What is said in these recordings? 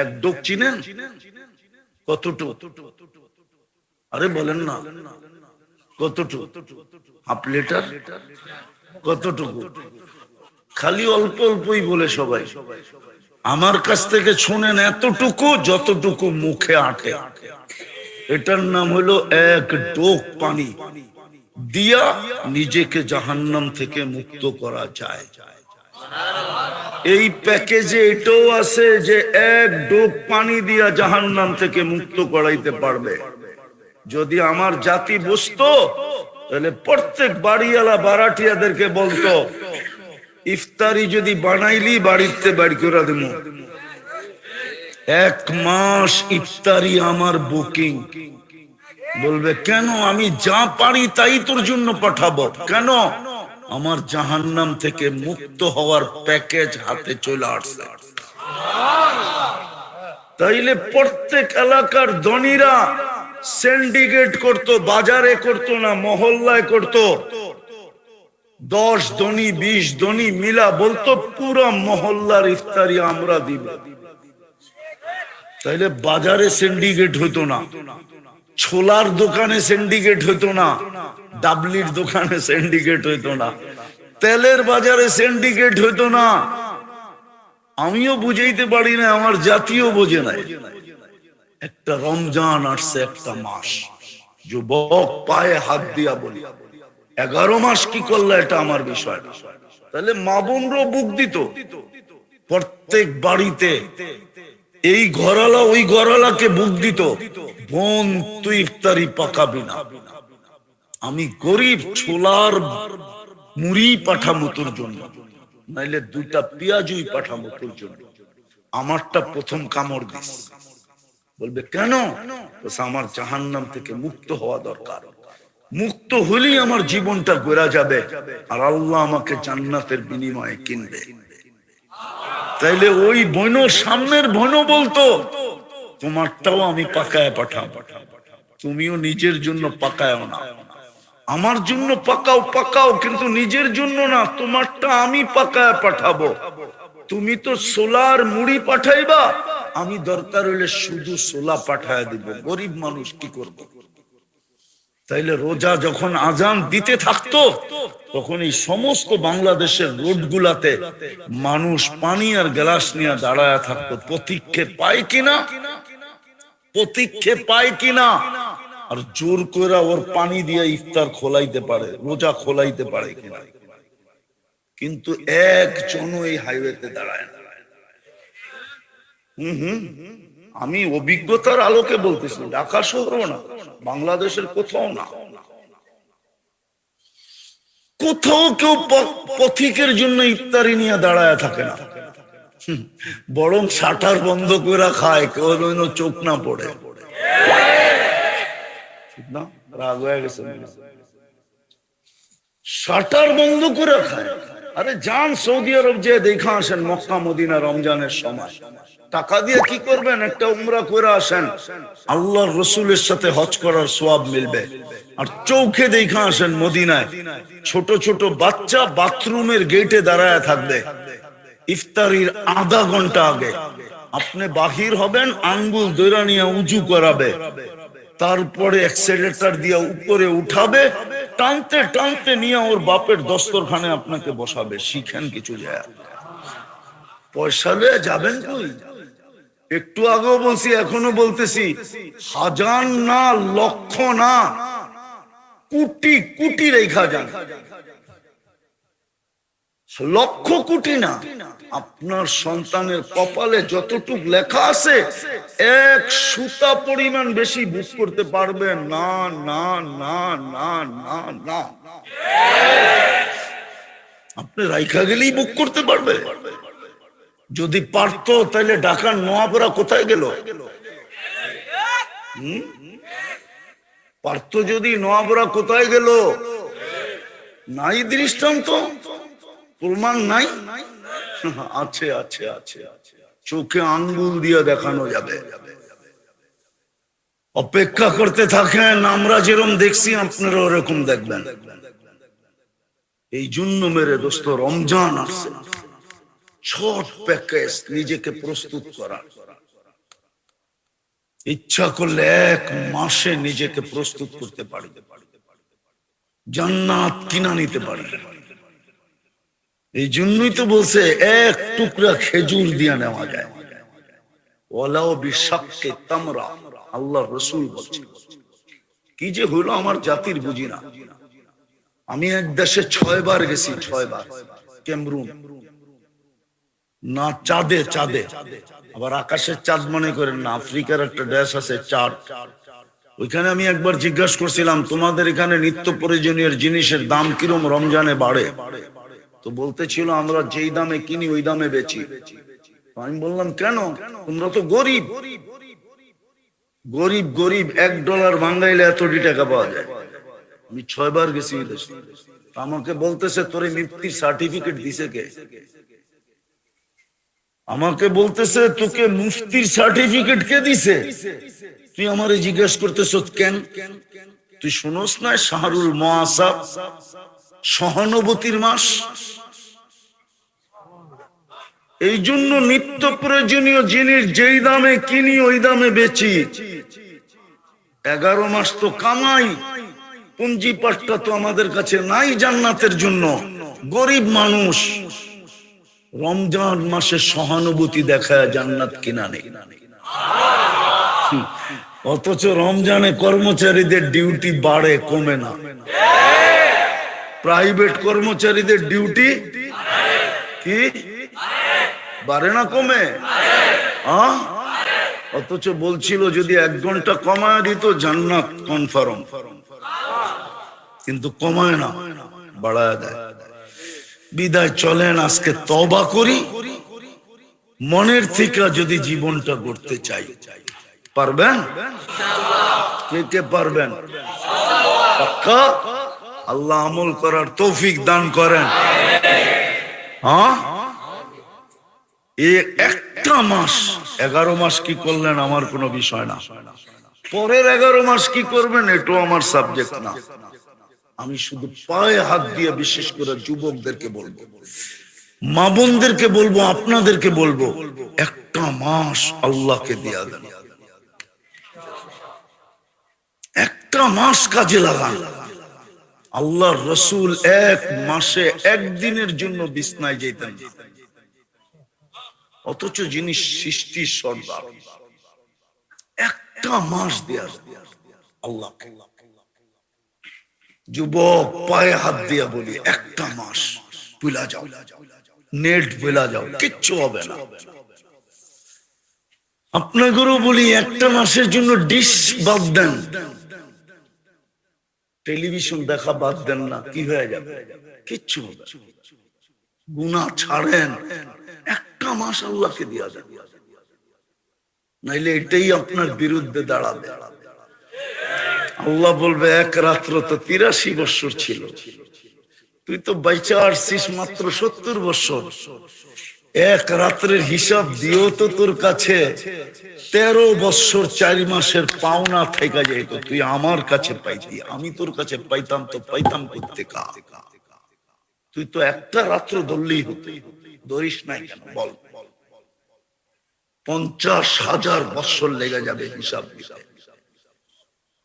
এক ডোক চিনেন? আরে বলেন না। কতটুকু? Half litre? কতটুকু? খালি অল্প অল্পই বলে সবাই। আমার কাছ থেকে শুনেন এতটুকু যতটুকু মুখে আটে। এটার নাম হলো এক ডোক পানি। দিয়া নিজেকে জাহান্নাম থেকে মুক্ত করা যায়। এই প্যাকেজে এটাও আছে যে এক ডোক পানি দিয়া জাহান্নাম থেকে মুক্ত করাইতে পারবে। যদি আমার জাতি বুঝতো, তাহলে প্রত্যেক বাড়িওয়ালা বারাটিয়াদেরকে বলতো, ইফতারি যদি বানাইলি বাড়িতে বাড়ি করে দেবো এক মাস ইফতারি আমার বুকিং। বলবে, কেন? আমি যা পারি তাই তোর জন্য পাঠাবো। কেন? আমার জাহান্নাম থেকে মুক্ত হওয়ার প্যাকেজ হাতে চলে আসছে। তাইলে প্রত্যেক এলাকার ধনীরা সিন্ডিকেট করত, বাজারে করত না, মহল্লায় করত। দশ ধনী, বিশ ধনী মিলা বলতো, পুরো মহল্লার ইফতারি আমরা দিব। তাইলে বাজারে সিন্ডিকেট হতো না। ছোলার দোকানে সিন্ডিকেট হইতো না, ডাবলির দোকানে সিন্ডিকেট হইতো না, তেলের বাজারে সিন্ডিকেট হতো না। আমিও বুঝাইতে পারি না, আমার জাতীয় বোঝে নাই। একটা রমজান আসছে একটা মাস, যুবক পায়ে হাত দিয়া বলি, এগারো মাস কি করলে এটা আমার বিষয় তাহলে মা বোনরও বুক দিত, প্রত্যেক বাড়িতে এই ঘরালা ওই ঘরালাকে বুক দিত, বোন, তুই ইফতারি পাকাবি না। আমি গরিব, ছোলার মুড়ি পাঠামো তোর জন্য। নাইলে দুইটা পেঁয়াজুই পাঠামো তোর জন্য। আমারটা প্রথম কামড় দিস। বলবে, কেন? আমার জাহান্নাম থেকে মুক্ত হওয়া দরকার। মুক্ত হলেই আমার জীবনটা গোরা যাবে। আর আল্লাহ আমাকে জান্নাতের বিনিময়ে কিনবে। তাইলে ওই বইন সামনের বইন বলতো, তোমারটাও আমি পাকায় পাঠাবো তুমিও নিজের জন্য পাকায় না। আমার জন্য পাকাও পাকাও, কিন্তু নিজের জন্য না, তোমারটা আমি পাকায় পাঠাবো। তুমি তো সোলার মুড়ি পাঠাইবা, আমি দরকার হইলে শুধু সোলা পাঠায় দিব। গরিব মানুষ কি করব? তাইলে রোজা যখন আজান দিতে থাকতো তখন এই সমস্ত বাংলাদেশের রোড গুলাতে মানুষ পানি আর গ্লাস নিয়ে দাঁড়ায় থাকতো। প্রতীক্ষে পায় কিনা? প্রতীক্ষে পায় কিনা? আর জোর করে ওর পানি দিয়ে ইফতার খোলাইতে পারে, রোজা খোলাইতে পারে কিনা? কিন্তু একজনও এই হাইওয়েতে দাঁড়ায় না। হুম হুম। আমি অভিজ্ঞতার আলোকে বলতেছি, ঢাকা শহরও না, বাংলাদেশের কোথাও না। কোথাও কেউ পথিকের জন্য ইফতারি নিয়ে দাঁড়ায় থাকে না। বরং শাটার বন্ধ করে খায়, কেউ যেন চোখ না পড়ে। ঠিক রাগ হয়ে গেছে। শাটার বন্ধ করে খায়। আরে যান সৌদি আরব যে দেখা আসেন মক্কা, মদিনা, রমজানের সময়। টাকা দিয়ে কি করবেন? একটা উমরা করে আসেন। আল্লাহর রসুলের সাথে হজ করার সোয়াব মিলবে। আর চৌখে দেখা আসেন মদিনায়। ছোট ছোট বাচ্চা বাথরুমের গেটে দাঁড়ায় থাকবে। ইফতারির আধা ঘণ্টা আগে। আপনি বাহির হবেন, আঙ্গুল দৈরা নিয়ে উঁচু করাবে। তারপরে অ্যাক্সেলেটার দিয়ে উপরে উঠাবে। টানতে টানতে নিয়ে ওর বাপের দস্তরখানে আপনাকে বসাবে, শিখেন কিছু যায়। পয়সা লয়ে যাবেন কই? একটু আগেও বলছি, এখনও বলতেছি, হাজার না, লক্ষ না, কুটি, কোটি রেখা যান। লক্ষ কোটি না। আপনার সন্তানের কপালে যতটুক লেখা আছে, এক সুতা পরিমাণ বেশি বুক করতে পারবে না না না না না না। আপনি রাইখা গেলেই বুক করতে পারবে। যদি পারতো, তাহলে ঢাকার নোয়াপড়া কোথায় গেল? পারতো যদি নোয়াপড়া কোথায় গেল? নাই দৃষ্টান্ত। প্রমাণ নাই? আছে আছে আছে আছে। চোখে আঙ্গুল দিয়ে দেখানো যাবে। অপেক্ষা করতে থাকেন, আমরা যেরকম দেখছি আপনারা ওরকম দেখবেন। এই জন্য মেরে দোস্ত, রমজান আসছে। ছোট প্যাকেজ নিজেকে প্রস্তুত করা। ইচ্ছা করলে এক মাসে নিজেকে প্রস্তুত করতে পারি। জান্নাত কিনা নিতে পারি। এই জন্যই তো বলছে, এক টুকরা খেজুর দিয়ে নেওয়া যায়। ওলাও বিষাক্কে তামরা আল্লাহ রসুল বলছে। কি যে হলো আমার জাতির বুঝি না। আমি এক দেশে ছয় বার গেছি ছয় বার ক্যামরুন। না চাঁদে চাঁদে। আবার আকাশের চাঁদ মনে করেন না, আফ্রিকার একটা দেশ আছে, চাঁদ। ওইখানে আমি একবার জিজ্ঞাসা করছিলাম, তোমাদের এখানে নিত্য প্রয়োজনীয় জিনিসের দাম কিরম রমজানে বাড়ে? তো বলতেছিল, আমরা যেই দামে কিনি, ওই দামে বেচি। আমি বললাম, কেন? তোমরা তো গরিব। গরিব গরিব, এক ডলার ভাঙ্গাইলে এতটি টাকা পাওয়া যায়। আমি ছয়বার গেছি দেশে। আমাকে বলতেছে, তোরে মুক্তির সার্টিফিকেট দিছে কে? আমাকে বলতেছে, তোকে মুফতির সার্টিফিকেট কে দিছে? তুই আমারে জিজ্ঞেস করতেছ, কেন? তুই শুনোস না, শাহরুল মহাসাব সহানুভূতির মাস। এই জন্য নিত্য প্রয়োজনীয় জিনিস যেই দামে কিনি, ওই দামে বেচি। এগারো মাস তো কামাই। পুঞ্জি পাটটা তো আমাদের কাছে নাই জান্নাতের জন্য। গরিব মানুষ। রমজান মাসে সহানুভূতি দেখায় জান্নাত কিনা নেই। অথচ রমজানে কর্মচারীদের ডিউটি বাড়ে, কমে না। প্রাইভেট কর্মচারীদের ডিউটি কি? বাড়ে না কমে? অথচ বলছিল যদি এক ঘণ্টা কমায় দিত জান্নাত কনফার্ম কিন্তু কমায় না, বাড়ায় দেয়। বিদায় চলেন, আজকে তবা করি। মনের থেকে যদি জীবনটা গড়তে চাই। পারবেন? কে কে পারবেন? পাক্কা? আল্লাহ আমল করার তৌফিক দান করেন। হ্যাঁ? একটা মাস, এগারো মাস কি করলেন আমার কোনো বিষয় না। পরের এগারো মাস কি করবেন এটাও আমার সাবজেক্ট না। আমি শুধু পায়ে হাত দিয়ে বিশেষ করে যুবকদেরকে বলব। মা বোনদেরকে বলব, আপনাদেরকে বলব, একটা মাস আল্লাহকে দেয়া দেন। একটা মাস কাজে লাগান। আল্লাহর রসুল এক মাসে একদিনের জন্য বিছনায় যেতেন অথচ যিনি সৃষ্টির সর্দার, একটা মাস আল্লাহ যুবক, পায়ে হাত দিয়া বলি, একটা মাস বুলা যাও। নেট বুলা যাও, কিচ্ছু হবে না। আপনাদেরও বলি, একটা মাসের জন্য ডিশ বাদ দেন। টেলিভিশন দেখা বাদ দেন না, কি হয়ে যাবে? কিচ্ছু হবে না। ছাড়েন। একটা মাস আল্লাহকে দিয়া দেন। নাইলে এটাই আপনার বিরুদ্ধে দাঁড়াবে। আল্লাহ বলবে, এক রাত্র তো তিরাশি বছর ছিল। তুই তো বাইচা আসছিস মাত্র সত্তর বছর এক রাত্রের হিসাব দিও তো তোর কাছে তেরো বছর চার মাসের পাওনা থেকে যেত তুই আমার কাছে পাইতি, আমি তোর কাছে পাইতাম তো পাইতাম করতে তুই তো একটা রাত্র ধরলেই হতো। ধরিস নাই কেন, বল। পঞ্চাশ হাজার বছর লেগে যাবে হিসাব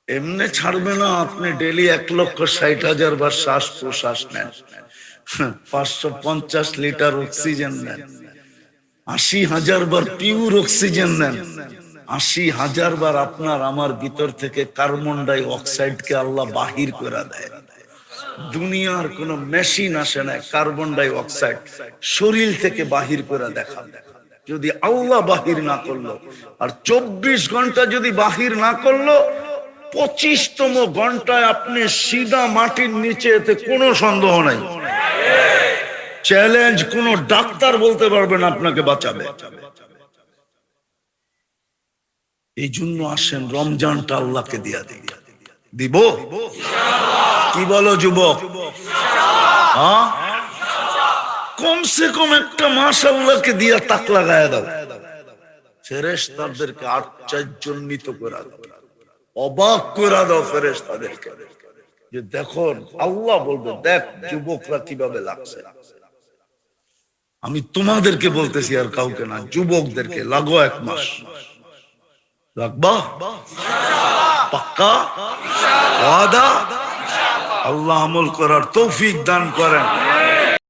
এমনি ছাড়বে না, আপনি ডেলি এক লক্ষ ষাট হাজার বার শ্বাস প্রশ্বাস নেন। পাঁচশো পঞ্চাশ লিটার অক্সিজেন নেন আশি হাজার বার পিওর অক্সিজেন নেন আশি হাজার বার আপনার আমার ভিতর থেকে কার্বন ডাই অক্সাইডকে আল্লাহ বাহির করে দেয়। দুনিয়ার কোন মেশিন আসে না কার্বন ডাই অক্সাইড শরীর থেকে বাহির করে দেখা। যদি আল্লাহ বাহির না করল, আর চব্বিশ ঘণ্টা যদি বাহির না করল, পঁচিশতম ঘন্টায় আপনি সিধা মাটির নিচে এতে কোনো সন্দেহ নাই। চ্যালেঞ্জ কোন ডাক্তার বলতে পারবেন আপনাকে বাঁচাবে। এই জন্য আসেন, রমজানটা আল্লাহকে দিয়া দিই দিব? কি বলো যুবক? হ্যাঁ? কমসে কম একটা মাস আল্লাহকে দিয়া তাক লাগায় দাও। ফেরেশতাদেরকে আশ্চর্যান্বিত করে দাও। অবাক করে দাও ফেরেশতাদেরকে। যে দেখো আল্লাহ বলবে, দেখ যুবকরা কীভাবে লাগছে। আমি তোমাদেরকে বলতেছি আর কাউকে না, যুবকদেরকে, লাগো এক মাস। লাগবা? পাক্কা? আল্লাহ আমল করার তৌফিক দান করেন।